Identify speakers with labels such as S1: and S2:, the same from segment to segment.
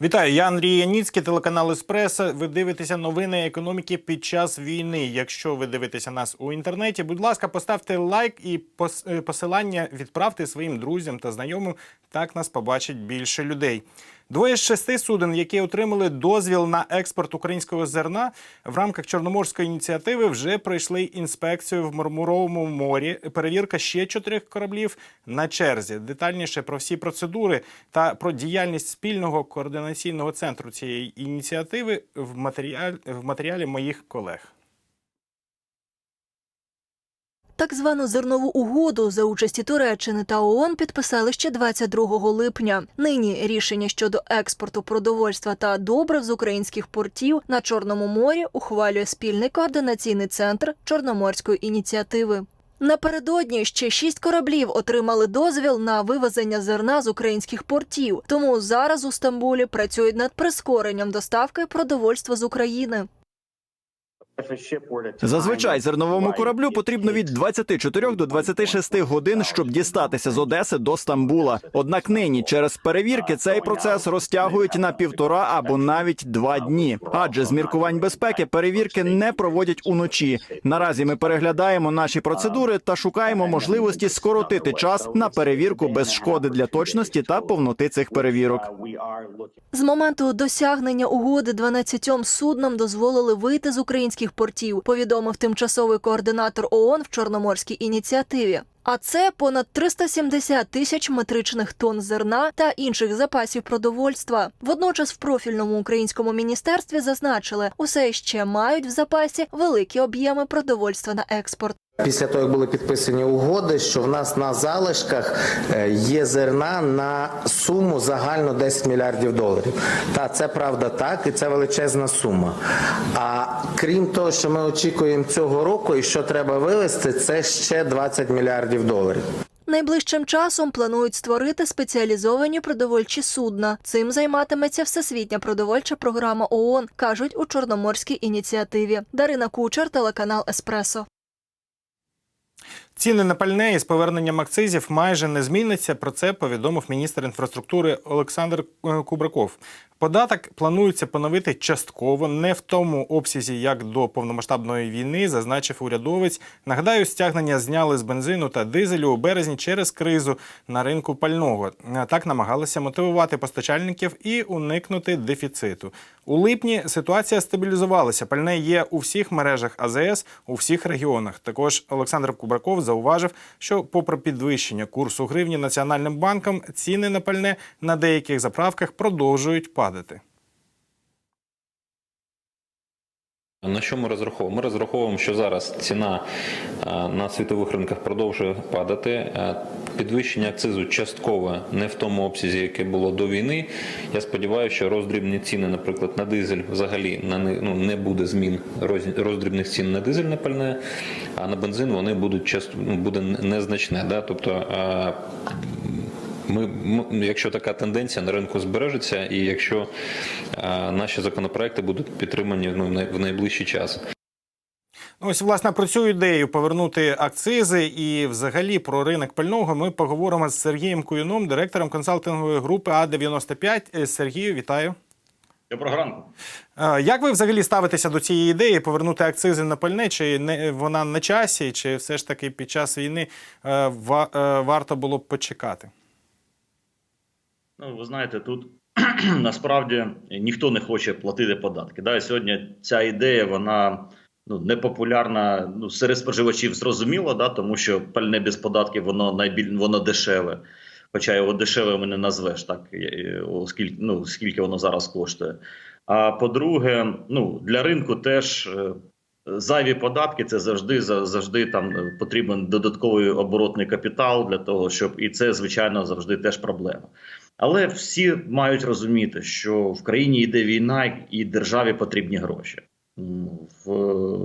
S1: Вітаю, я Андрій Яніцький, телеканал Еспресо. Ви дивитеся новини економіки під час війни. Якщо ви дивитеся нас у інтернеті, будь ласка, поставте лайк і е, посилання відправте своїм друзям та знайомим. Так нас побачить більше людей. Двоє з шести суден, які отримали дозвіл на експорт українського зерна в рамках Чорноморської ініціативи, вже пройшли інспекцію в Мармуровому морі. Перевірка ще чотирьох кораблів на черзі. Детальніше про всі процедури та про діяльність спільного координаційного центру цієї ініціативи в матеріалі, в матеріалі моїх колег.
S2: Так звану зернову угоду за участі Туреччини та ООН підписали ще 22 липня. Нині рішення щодо експорту продовольства та добрив з українських портів на Чорному морі ухвалює спільний координаційний центр Чорноморської ініціативи. Напередодні ще шість кораблів отримали дозвіл на вивезення зерна з українських портів. Тому зараз у Стамбулі працюють над прискоренням доставки продовольства з України.
S3: Зазвичай зерновому кораблю потрібно від 24 до 26 годин, щоб дістатися з Одеси до Стамбула. Однак нині через перевірки цей процес розтягують на півтора або навіть два дні. Адже з міркувань безпеки перевірки не проводять уночі. Наразі ми переглядаємо наші процедури та шукаємо можливості скоротити час на перевірку без шкоди для точності та повноти цих перевірок.
S2: З моменту досягнення угоди 12 суднам дозволили вийти з українських портів, повідомив тимчасовий координатор ООН в Чорноморській ініціативі. А це понад 370 тисяч метричних тонн зерна та інших запасів продовольства. Водночас в профільному українському міністерстві зазначили, усе ще мають в запасі великі об'єми продовольства на експорт.
S4: Після того, як були підписані угоди, що в нас на залишках е, є зерна на суму загально 10 мільярдів доларів. Та це правда так, і це величезна сума. А крім того, що ми очікуємо цього року, і що треба вивезти, це ще 20 мільярдів доларів.
S2: Найближчим часом планують створити спеціалізовані продовольчі судна. Цим займатиметься Всесвітня продовольча програма ООН, кажуть у Чорноморській ініціативі. Дарина Кучер, телеканал Еспресо.
S1: Ціни на пальне із поверненням акцизів майже не зміняться. Про це повідомив міністр інфраструктури Олександр е, Кубраков. Податок планується поновити частково, не в тому обсязі, як до повномасштабної війни, зазначив урядовець. Нагадаю, стягнення зняли з бензину та дизелю у березні через кризу на ринку пального. Так намагалися мотивувати постачальників і уникнути дефіциту. У липні ситуація стабілізувалася. Пальне є у всіх мережах АЗС у всіх регіонах. Також Олександр Кубраков зауважив, що, попри підвищення курсу гривні Національним банком, ціни на пальне на деяких заправках продовжують падати.
S5: На що ми розраховуємо? Ми розраховуємо, що зараз ціна е, на світових ринках продовжує падати. Е, Підвищення акцизу часткове не в тому обсязі, яке було до війни. Я сподіваюся, що роздрібні ціни, наприклад, на дизель взагалі на ну, не буде змін роздрібних цін на дизельне пальне, а на бензин вони будуть часто ну, буде незначне. Да? Тобто ми, якщо така тенденція на ринку збережеться, і якщо е, наші законопроекти будуть підтримані ну, в найближчий час.
S1: Ну, Ось, власне, про цю ідею повернути акцизи і взагалі про ринок пального ми поговоримо з Сергієм Куюном, директором консалтингової групи А95. Е, Сергію, вітаю.
S6: Доброго ранку.
S1: Е, Як ви взагалі ставитеся до цієї ідеї повернути акцизи на пальне? Чи не вона на часі, чи все ж таки під час війни ва- варто було б почекати?
S6: Ну, ви знаєте, тут насправді ніхто не хоче платити податки. Да? Сьогодні ця ідея вона ну, непопулярна ну, серед споживачів зрозуміло, да? тому що пальне без податків воно найбіль... воно дешеве. Хоча його дешевим не назвеш, так оскільки ну, скільки воно зараз коштує. А по-друге, ну для ринку теж е, зайві податки це завжди за- завжди там е, потрібен додатковий оборотний капітал для того, щоб і це звичайно завжди теж проблема. Але всі мають розуміти, що в країні йде війна, і державі потрібні гроші. В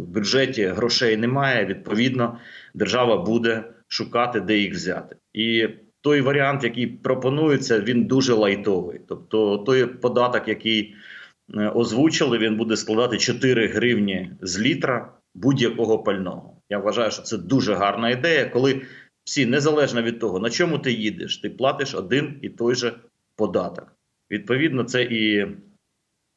S6: бюджеті грошей немає. Відповідно, держава буде шукати, де їх взяти. І той варіант, який пропонується, він дуже лайтовий. Тобто, той податок, який е, озвучили, він буде складати 4 гривні з літра будь-якого пального. Я вважаю, що це дуже гарна ідея, коли всі, незалежно від того, на чому ти їдеш, ти платиш один і той же податок. Відповідно, це і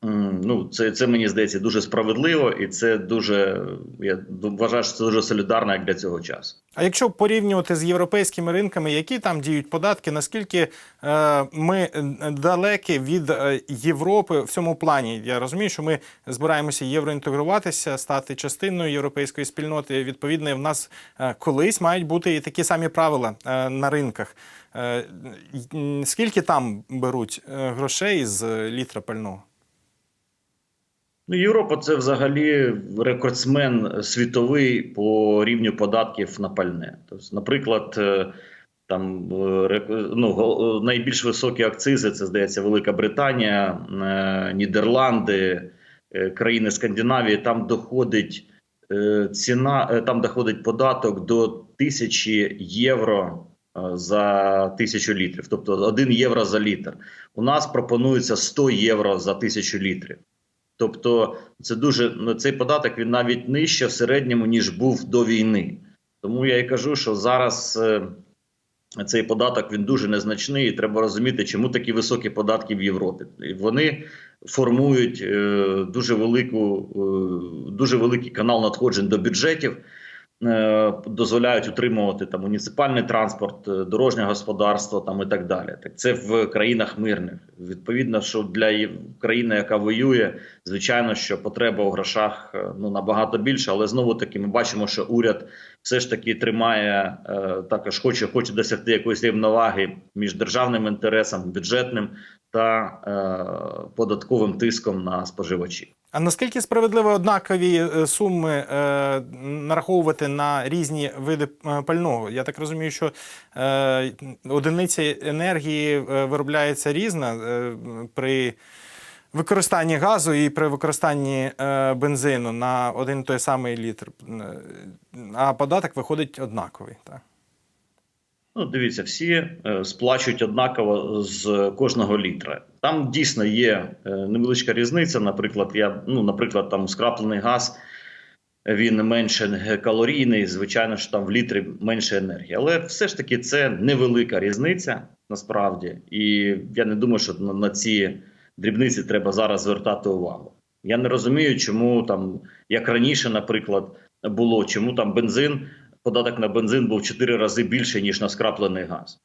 S6: ну, це, це мені здається дуже справедливо, і це дуже я вважаю, що це дуже солідарно як для цього часу.
S1: А якщо порівнювати з європейськими ринками, які там діють податки, наскільки е, ми е, далекі від е, Європи в цьому плані? Я розумію, що ми збираємося євроінтегруватися, стати частиною європейської спільноти. Відповідно, в нас е, колись мають бути і такі самі правила на ринках. Е, скільки там беруть грошей з літра пального?
S6: Ну, Європа це взагалі рекордсмен світовий по рівню податків на пальне. Тобто, наприклад, е, там е, ну, найбільш високі акцизи це здається Велика Британія, е, Нідерланди, е, країни Скандинавії. Там доходить е, ціна, е, там доходить податок до тисячі євро е, за тисячу літрів, тобто 1 євро за літр. У нас пропонується 100 євро за тисячу літрів. Тобто, це дуже ну, цей податок він навіть нижче в середньому ніж був до війни. Тому я і кажу, що зараз е, цей податок він дуже незначний, і треба розуміти, чому такі високі податки в Європі. І Вони формують е, дуже велику, е, дуже великий канал надходжень до бюджетів. Е, Дозволяють утримувати там муніципальний транспорт, е, дорожнє господарство там і так далі. Так це в країнах мирних. Відповідно, що для країни, яка воює, звичайно, що потреба у грошах е, ну набагато більше, але знову таки ми бачимо, що уряд все ж таки тримає також, хоче, хоче досягти якоїсь рівноваги між державним інтересом, бюджетним та е, податковим тиском на споживачів.
S1: А наскільки справедливо однакові е, суми е, нараховувати на різні види е, пального? Я так розумію, що е, одиниця енергії е, виробляється різна е, при використанні газу і при використанні е, бензину на один той самий літр, а податок виходить однаковий. Так?
S6: Ну, дивіться, всі сплачують однаково з кожного літра. Там дійсно є е, невеличка різниця. Наприклад, я ну, наприклад, там скраплений газ він менше калорійний. Звичайно, що там в літрі менше енергії. Але все ж таки це невелика різниця насправді. І я не думаю, що на, ці дрібниці треба зараз звертати увагу. Я не розумію, чому там, як раніше, наприклад, було, чому там бензин податок на бензин був 4 рази більше, ніж на скраплений газ.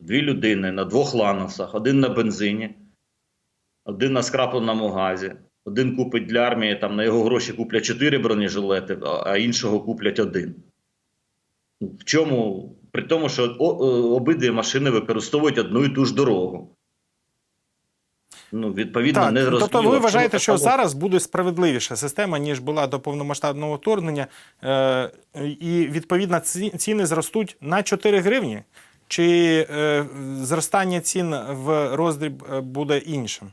S6: Дві людини на двох ланосах, один на бензині, один на скрапленому газі, один купить для армії, там на його гроші куплять 4 бронежилети, а- іншого куплять один. В чому? При тому, що обидві машини використовують одну і ту ж дорогу. Ну, відповідно,
S1: Так,
S6: не зрозуміло.
S1: тобто ви вважаєте, що зараз буде справедливіша система, ніж була до повномасштабного вторгнення, е, і відповідно ціни зростуть на 4 гривні? Чи е, зростання цін в роздріб е, буде іншим?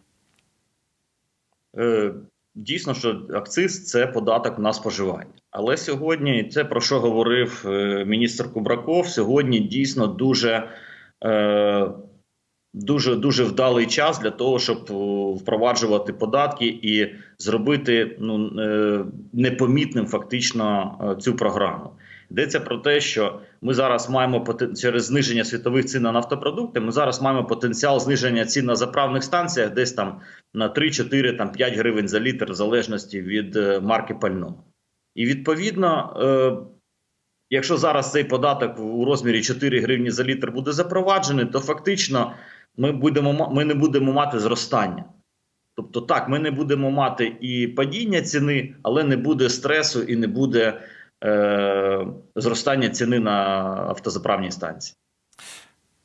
S6: Е, Дійсно, що акциз це податок на споживання. Але сьогодні це про що говорив е, міністр Кубраков. Сьогодні дійсно дуже, е, дуже, дуже вдалий час для того, щоб впроваджувати податки і зробити ну, е, непомітним фактично е, цю програму. Йдеться про те, що ми зараз маємо через зниження світових цін на нафтопродукти. Ми зараз маємо потенціал зниження цін на заправних станціях десь там на 3, 4, там 5 гривень за літр, в залежності від е, марки пального. І відповідно, е, якщо зараз цей податок у розмірі 4 гривні за літр буде запроваджений, то фактично ми, будемо, ми не будемо мати зростання. Тобто, так, ми не будемо мати і падіння ціни, але не буде стресу і не буде е, зростання ціни на автозаправній станції.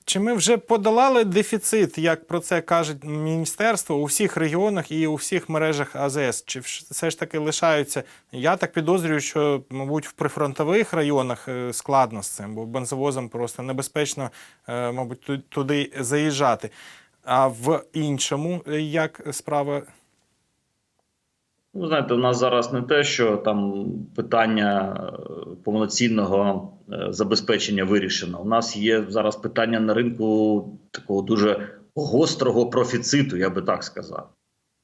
S1: Чи ми вже подолали дефіцит, як про це каже міністерство, у всіх регіонах і у всіх мережах АЗС? Чи все ж таки лишаються? Я так підозрюю, що, мабуть, в прифронтових районах е, складно з цим, бо бензовозам просто небезпечно, е, мабуть, туди заїжджати. А в іншому як справа?
S6: Ну, знаєте, у нас зараз не те, що там питання е, повноцінного е, забезпечення вирішено. У нас є зараз питання на ринку такого дуже гострого профіциту, я би так сказав.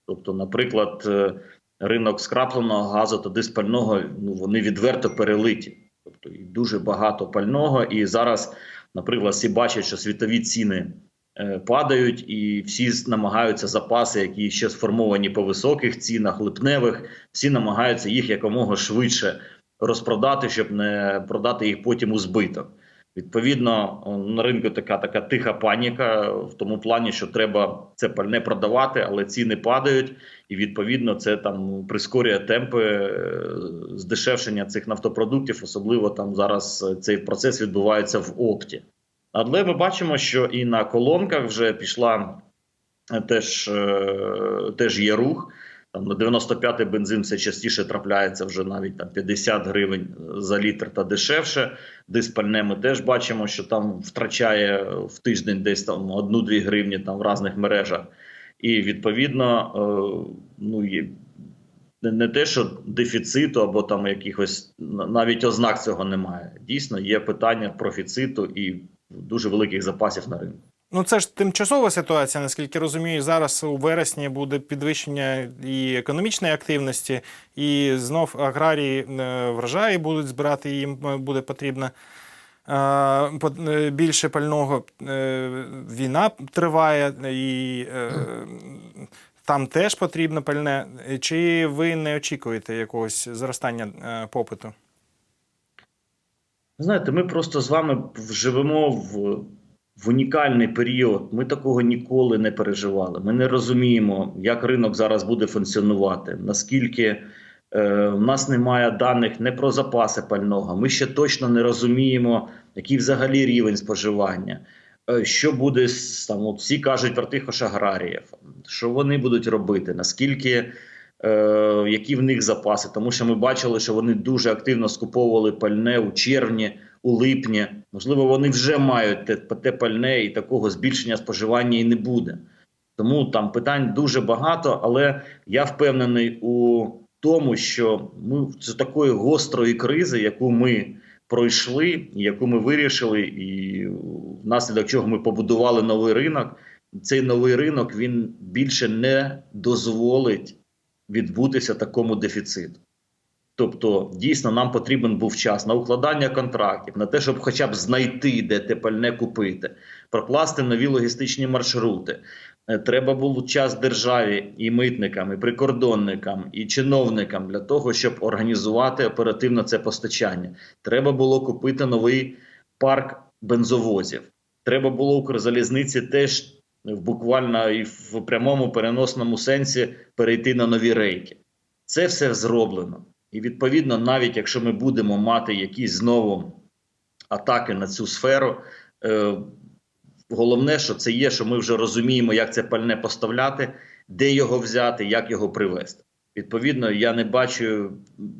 S6: Тобто, наприклад, е, ринок скрапленого газу та диспального ну, вони відверто перелиті. Тобто дуже багато пального. І зараз, наприклад, всі бачать, що світові ціни падають, і всі намагаються запаси, які ще сформовані по високих цінах, липневих, всі намагаються їх якомога швидше розпродати, щоб не продати їх потім у збиток. Відповідно, на ринку така така тиха паніка в тому плані, що треба це пальне продавати, але ціни падають, і відповідно це там прискорює темпи е, здешевшення цих нафтопродуктів, особливо там зараз е, цей процес відбувається в опті. Але ми бачимо, що і на колонках вже пішла е, теж, е, теж є рух. Там на 95-й бензин все частіше трапляється вже навіть там 50 гривень за літр та дешевше. Диспальне ми теж бачимо, що там втрачає в тиждень десь там 1-2 гривні там в різних мережах. І відповідно, е, ну є не те, що дефіциту або там якихось навіть ознак цього немає. Дійсно, є питання профіциту і дуже великих запасів на ринку.
S1: Ну, це ж тимчасова ситуація, наскільки розумію. Зараз у вересні буде підвищення і економічної активності, і знов аграрії е, врожаї будуть збирати, їм е, буде потрібно е, більше пального. Війна триває, і там теж потрібно пальне. Чи ви не очікуєте якогось зростання попиту?
S6: Знаєте, ми просто з вами живемо в, в унікальний період. Ми такого ніколи не переживали. Ми не розуміємо, як ринок зараз буде функціонувати, наскільки е, в нас немає даних не про запаси пального. Ми ще точно не розуміємо, який взагалі рівень споживання. Е, Що буде там? Всі кажуть про тих аграріїв, що вони будуть робити, наскільки які в них запаси, тому що ми бачили, що вони дуже активно скуповували пальне у червні, у липні. Можливо, вони вже мають те, те пальне і такого збільшення споживання і не буде. Тому там питань дуже багато, але я впевнений у тому, що ми з такої гострої кризи, яку ми пройшли, яку ми вирішили, і внаслідок чого ми побудували новий ринок. Цей новий ринок він більше не дозволить відбутися такому дефіциту. Тобто, дійсно, нам потрібен був час на укладання контрактів, на те, щоб хоча б знайти, де те пальне купити, прокласти нові логістичні маршрути. Е, Треба було час державі і митникам, і прикордонникам, і чиновникам для того, щоб організувати оперативно це постачання. Треба було купити новий парк бензовозів. Треба було Укрзалізниці теж буквально і в прямому переносному сенсі перейти на нові рейки. Це все зроблено. І відповідно, навіть якщо ми будемо мати якісь знову атаки на цю сферу, е, головне, що це є, що ми вже розуміємо, як це пальне поставляти, де його взяти, як його привезти. Відповідно, я не бачу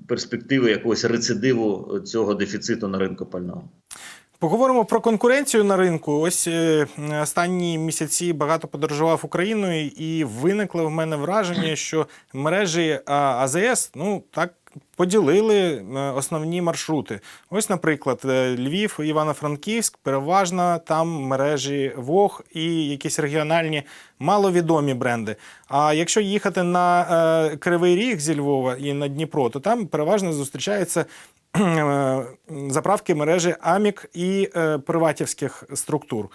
S6: перспективи якогось рецидиву цього дефіциту на ринку пального.
S1: Поговоримо про конкуренцію на ринку. Ось е, останні місяці багато подорожував Україною, і виникло в мене враження, що мережі АЗС ну так поділили е, основні маршрути. Ось, наприклад, е, Львів, Івано-Франківськ, переважно там мережі ВОГ і якісь регіональні маловідомі бренди. А якщо їхати на Кривий Ріг зі Львова і на Дніпро, то там переважно зустрічаються заправки мережі Амік і е, приватівських структур.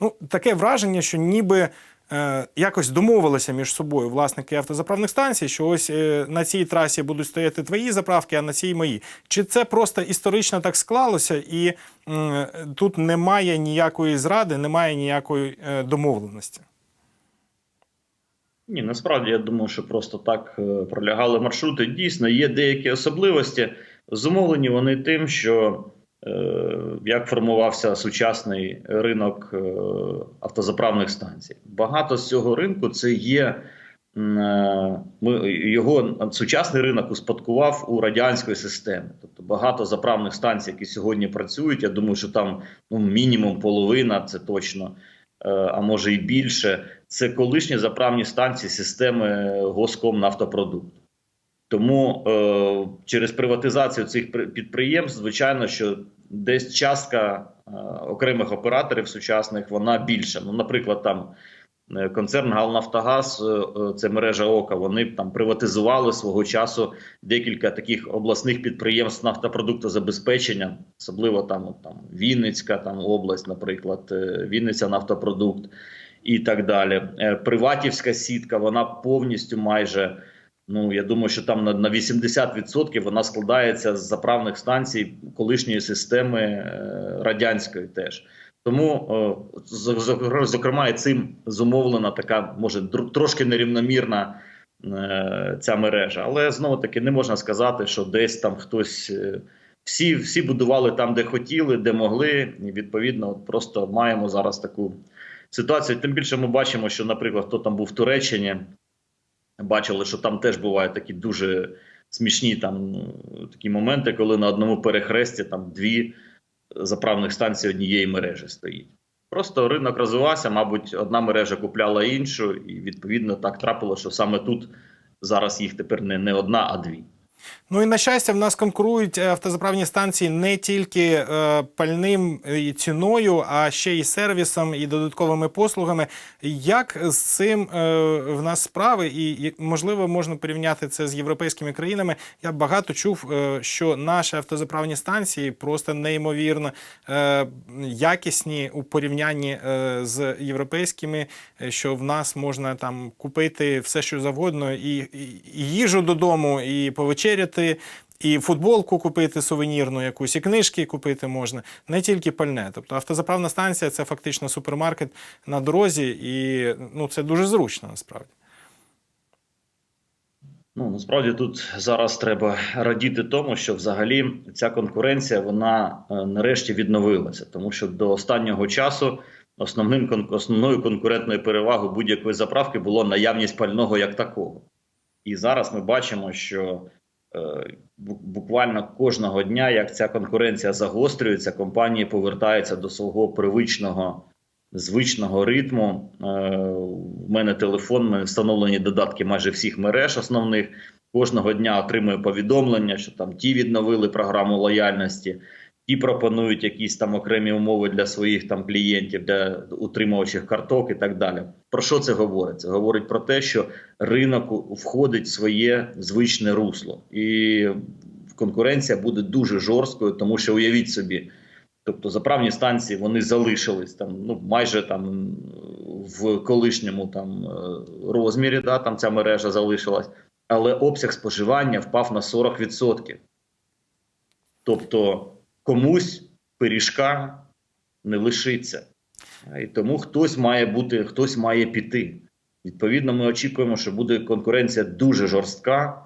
S1: Ну, таке враження, що ніби е, якось домовилися між собою власники автозаправних станцій, що ось е, на цій трасі будуть стояти твої заправки, а на цій мої. Чи це просто історично так склалося, і тут немає ніякої зради, немає ніякої домовленості?
S6: Ні, насправді я думаю, що просто так пролягали маршрути. Дійсно, є деякі особливості. Зумовлені вони тим, що е, як формувався сучасний ринок е, автозаправних станцій. Багато з цього ринку це є. е, його сучасний ринок успадкував у радянської системи. Тобто багато заправних станцій, які сьогодні працюють. Я думаю, що там ну, мінімум половина, це точно, а може і більше. Це колишні заправні станції системи Госком нафтопродукт. Тому е, через приватизацію цих підприємств, звичайно, що десь частка е, окремих операторів сучасних вона більша. Ну, наприклад, там Е, Концерн Галнафтогаз, е, е, це мережа ОКА, вони там приватизували свого часу декілька таких обласних підприємств нафтопродуктозабезпечення, особливо там, от, там Вінницька там, область, наприклад, е, Вінниця нафтопродукт і так далі. Е, Приватівська сітка, вона повністю майже. Ну, я думаю, що там на, на 80% вона складається з заправних станцій колишньої системи е, радянської теж. Тому, е, зокрема, і цим зумовлена така, може, трошки нерівномірна е, ця мережа. Але знову таки не можна сказати, що десь там хтось. Всі, всі будували там, де хотіли, де могли. І відповідно, просто маємо зараз таку ситуацію. Тим більше ми бачимо, що, наприклад, хто там був в Туреччині, бачили, що там теж бувають такі дуже смішні там ну, такі моменти, коли на одному перехресті там дві заправних станції однієї мережі стоїть. Просто ринок розвивався, мабуть, одна мережа купляла іншу, і відповідно так трапило, що саме тут зараз їх тепер не, не одна, а дві.
S1: Ну і на щастя, в нас конкурують е, автозаправні станції не тільки е, пальним і ціною, а ще й сервісом і додатковими послугами. Як з цим е, в нас справи, і можливо можна порівняти це з європейськими країнами? Я багато чув, е, що наші автозаправні станції просто неймовірно е, якісні у порівнянні е, з європейськими, е, що в нас можна там купити все, що завгодно, і, і, і їжу додому, і повечеряти, і футболку купити сувенірну якусь, і книжки купити можна, не тільки пальне. Тобто автозаправна станція це фактично супермаркет на дорозі, і ну, це дуже зручно насправді.
S6: Ну насправді тут зараз треба радіти тому, що взагалі ця конкуренція вона е, нарешті відновилася, тому що до останнього часу основним основною конкурентною перевагою будь-якої заправки було наявність пального як такого. І зараз ми бачимо, що буквально кожного дня, як ця конкуренція загострюється, компанії повертаються до свого привичного звичного ритму. У в мене телефон, Ми встановлені додатки майже всіх мереж основних. Кожного дня отримую повідомлення, що там ті відновили програму лояльності, ті пропонують якісь там окремі умови для своїх там клієнтів, для утримувачів карток і так далі. Про що це говорить? Це говорить про те, що ринок входить в своє звичне русло, і конкуренція буде дуже жорсткою, тому що уявіть собі. Тобто заправні станції вони залишились там, ну майже там в колишньому там е, розмірі, да, там ця мережа залишилась, але обсяг споживання впав на 40%. Тобто комусь пиріжка не лишиться. І тому хтось має бути, хтось має піти. Відповідно, ми очікуємо, що буде конкуренція дуже жорстка,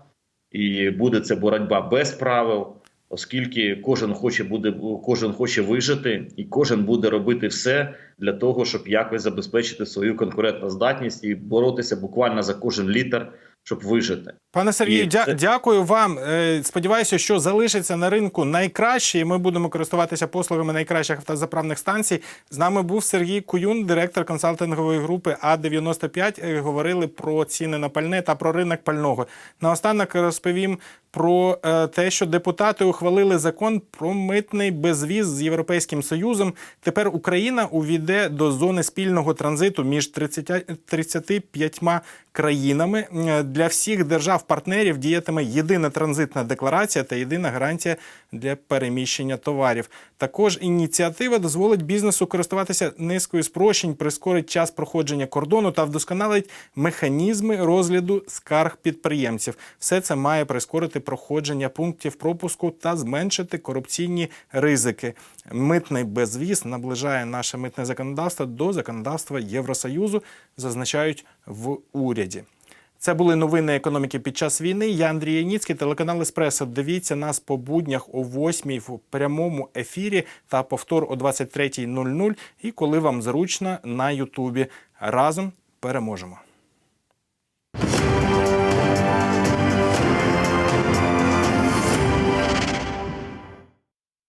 S6: і буде це боротьба без правил оскільки кожен хоче буде кожен хоче вижити, і кожен буде робити все для того, щоб якось забезпечити свою конкурентну здатність і боротися буквально за кожен літр, щоб вижити.
S1: Пане Сергію, дя- дякую вам. Е, Сподіваюся, що залишиться на ринку найкраще, і ми будемо користуватися послугами найкращих автозаправних станцій. З нами був Сергій Куюн, директор консалтингової групи А95. Е, Говорили про ціни на пальне та про ринок пального. Наостанок розповім про е, те, що депутати ухвалили закон про митний безвіз з Європейським Союзом. Тепер Україна увійде до зони спільного транзиту між 30, 35 країнами. Для всіх держав-партнерів діятиме єдина транзитна декларація та єдина гарантія для переміщення товарів. Також ініціатива дозволить бізнесу користуватися низкою спрощень, прискорить час проходження кордону та вдосконалить механізми розгляду скарг підприємців. Все це має прискорити проходження пунктів пропуску та зменшити корупційні ризики. Митний безвіз наближає наше митне законодавство до законодавства Євросоюзу, зазначають в уряді. Це були новини економіки під час війни. Я Андрій Яніцький, телеканал Еспресо. Дивіться нас по буднях о 8 в прямому ефірі та повтор о 23.00 і коли вам зручно на Ютубі. Разом переможемо.